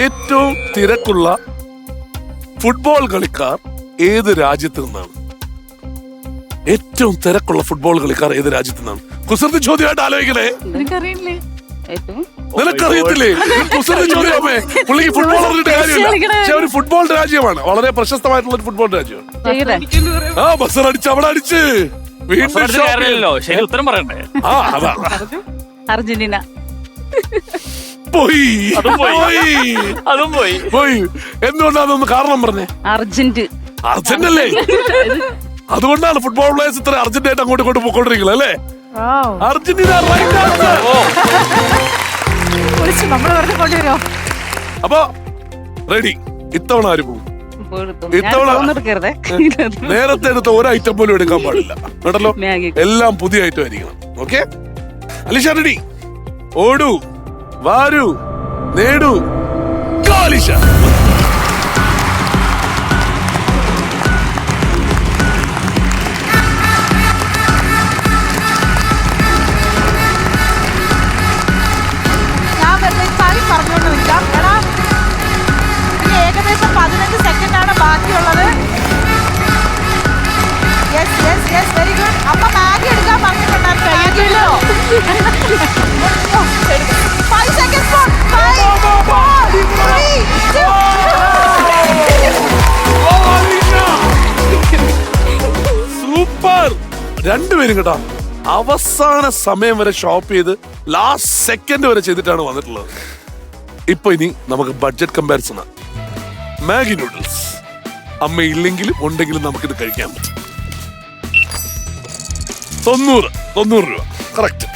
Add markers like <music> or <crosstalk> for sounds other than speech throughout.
ഏറ്റവും തിരക്കുള്ള ഫുട്ബോൾ കളിക്കാർ ഏത് രാജ്യത്ത് നിന്നാണ്? ഏറ്റവും തിരക്കുള്ള ഫുട്ബോൾ കളിക്കാർ ഏത് രാജ്യത്ത് നിന്നാണ്? കുസൃതി ചോദ്യമായിട്ട് ആലോചിക്കണേ. എനിക്കറിയില്ലേ ഏറ്റവും നിനക്കറിയത്തില്ലേ കുസൃതി ചോദ്യമേ പുള്ളിക്ക് <laughs> ഫുട്ബോൾ അറിഞ്ഞിട്ട് കാര്യമില്ല. പക്ഷെ ഒരു ഫുട്ബോൾ രാജ്യമാണ്. വളരെ പ്രശസ്തമായിട്ടുള്ള ഒരു ഫുട്ബോൾ രാജ്യമാണ്. ആ ബസർ അടിച്ച് അവിടെ അടിച്ച്. വീണ്ടും ഉത്തരം പറയണ്ടേ? ആ അതാ. അർജന്റീന. പോയി. അതും പോയി. അതും പോയി. പോയി. എന്തുകൊണ്ടാണെന്ന് കാരണം പറഞ്ഞേ. അർജന്റ്. അർജന്റ് അല്ലേ? അതുകൊണ്ടാണ് ഫുട്ബോൾ പ്ലേയേഴ്സ് ഇത്ര അർജന്റ് ആയിട്ട് അങ്ങോട്ട് ഇങ്ങോട്ട് പോയിക്കൊണ്ടിരിക്കുന്നത് അല്ലേ? അർജന്റീന വെറുതെ കൊണ്ടുവരോ അപ്പൊ റെഡി ഇത്തവണ ആര് പോകും? ഇത്തവണ- നേരത്തെ എടുത്ത ഒരു ഐറ്റം പോലും എടുക്കാൻ പാടില്ല. കേട്ടല്ലോ എല്ലാം പുതിയ ഐറ്റം ആയിരിക്കണം. ഓക്കെ അലിഷ റെഡി ഓടൂ. വാരൂ നേടൂ. Go, രണ്ടുപേരും കേട്ടോ അവസാന സമയം വരെ ഷോപ്പ് ചെയ്ത് ലാസ്റ്റ് സെക്കൻഡ് വരെ ചെയ്തിട്ടാണ് വന്നിട്ടുള്ളത്. ഇപ്പൊ ഇനി നമുക്ക് ബഡ്ജറ്റ് കമ്പാരിസൺ മാഗി നൂഡിൽസ് അമ്മ ഇല്ലെങ്കിലും ഉണ്ടെങ്കിലും നമുക്കിത് കഴിക്കാൻ പറ്റും. തൊണ്ണൂറ് തൊണ്ണൂറ് രൂപ. കറക്റ്റ്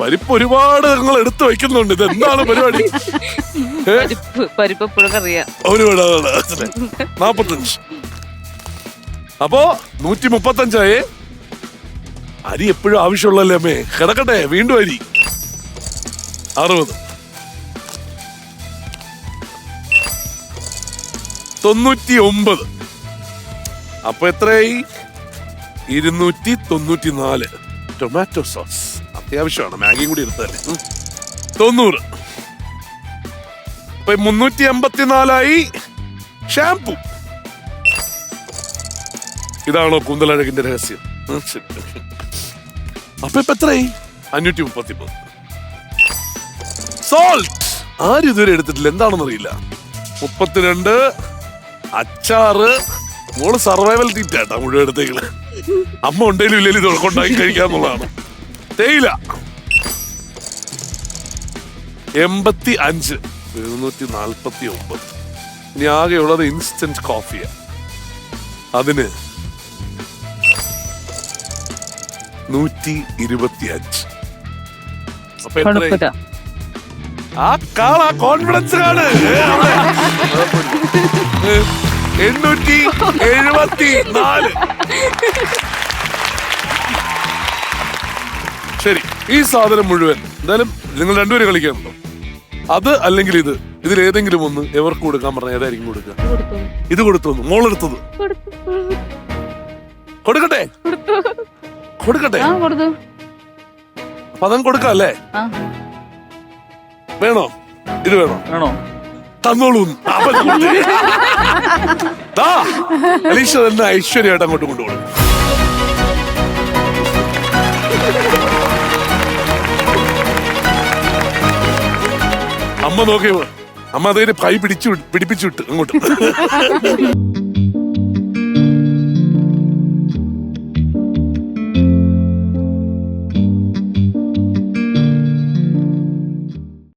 പരിപ്പ് ഒരുപാട് നിങ്ങൾ എടുത്തു വെക്കുന്നുണ്ട് ഇത് എന്താണ് പരിപാടി? <laughs> പരിപ്പ് പരിപ്പ് ഒരുപാട് നാപ്പത്തഞ്ച്. അപ്പോ നൂറ്റി മുപ്പത്തഞ്ചായേ അരി എപ്പോഴും ആവശ്യമുള്ളല്ലേ അമ്മേ? കിടക്കട്ടെ വീണ്ടും അരി. അറുപത്. തൊണ്ണൂറ്റി ഒമ്പത് അപ്പൊ എത്രയായി? ഇരുന്നൂറ്റി തൊണ്ണൂറ്റി നാല് ടൊമാറ്റോ സോസ് അത്യാവശ്യമാണ് മാഗിയും കൂടി എടുത്തല്ലേ. തൊണ്ണൂറ്. മുന്നൂറ്റി എൺപത്തിനാലായി ഷാംപൂ ഇതാണോ കൂന്തലഴകിന്റെ രഹസ്യം. അപ്പൊ ഇപ്പൊ എത്രയായി? അഞ്ഞൂറ്റി മുപ്പത്തി മൂന്ന് സോൾട്ട് ആരും ഇതുവരെ എടുത്തിട്ടില്ല? എന്താണെന്ന് അറിയില്ല മുപ്പത്തിരണ്ട് അച്ചാറ്. മോൾ സർവൈവൽ തീറ്റാട്ടാ മുഴുവൻ എടുത്തേക്കണ. അമ്മ ഉണ്ടെങ്കിലും ഇല്ലെങ്കിലും ഇത് കൊണ്ടാക്കി കഴിക്കാന്നുള്ളതാണ് തേയില. എൺപത്തി അഞ്ച് എഴുന്നൂറ്റി നാൽപ്പത്തി ഒമ്പത് ഇനി ആകെയുള്ളത് ഇൻസ്റ്റന്റ് കോഫിയാണ് അതിന് നൂറ്റി ഇരുപത്തിയഞ്ച് അപ്പൊ എത്രയായി? കുഴപ്പമില്ല ആ കാള കോൺഫിഡൻസ്. ഏ, എണ്ണൂറ്റി എഴുപത്തി നാല് ശരി ഈ സാധനം മുഴുവൻ എന്തായാലും നിങ്ങൾ രണ്ടുപേരും കളിക്കാനുണ്ടോ അത് അല്ലെങ്കിൽ ഇത്? ഇതിൽ ഏതെങ്കിലും ഒന്ന് എവർക്ക് കൊടുക്കാൻ പറഞ്ഞ ഏതായിരിക്കും കൊടുക്കുക? ഇത് കൊടുത്തു മോളെടുത്തത് കൊടുക്കട്ടെ? കൊടുക്കട്ടെ? ആ കൊടുത്തു. പദം കൊടുക്കാം അല്ലേ? ആ. വേണോ? ഇത് വേണോ? വേണോ? തന്നോളൂ. അവൻ കൊടുത്തു. ദാ, അലീഷ തന്നെ ഐശ്വര്യമായിട്ട് അങ്ങോട്ട് കൊണ്ടുപോകും. അമ്മ നോക്കിയോ അമ്മ അതേ കൈ പിടിച്ചു പിടിപ്പിച്ചു വിട്ട് അങ്ങോട്ട്.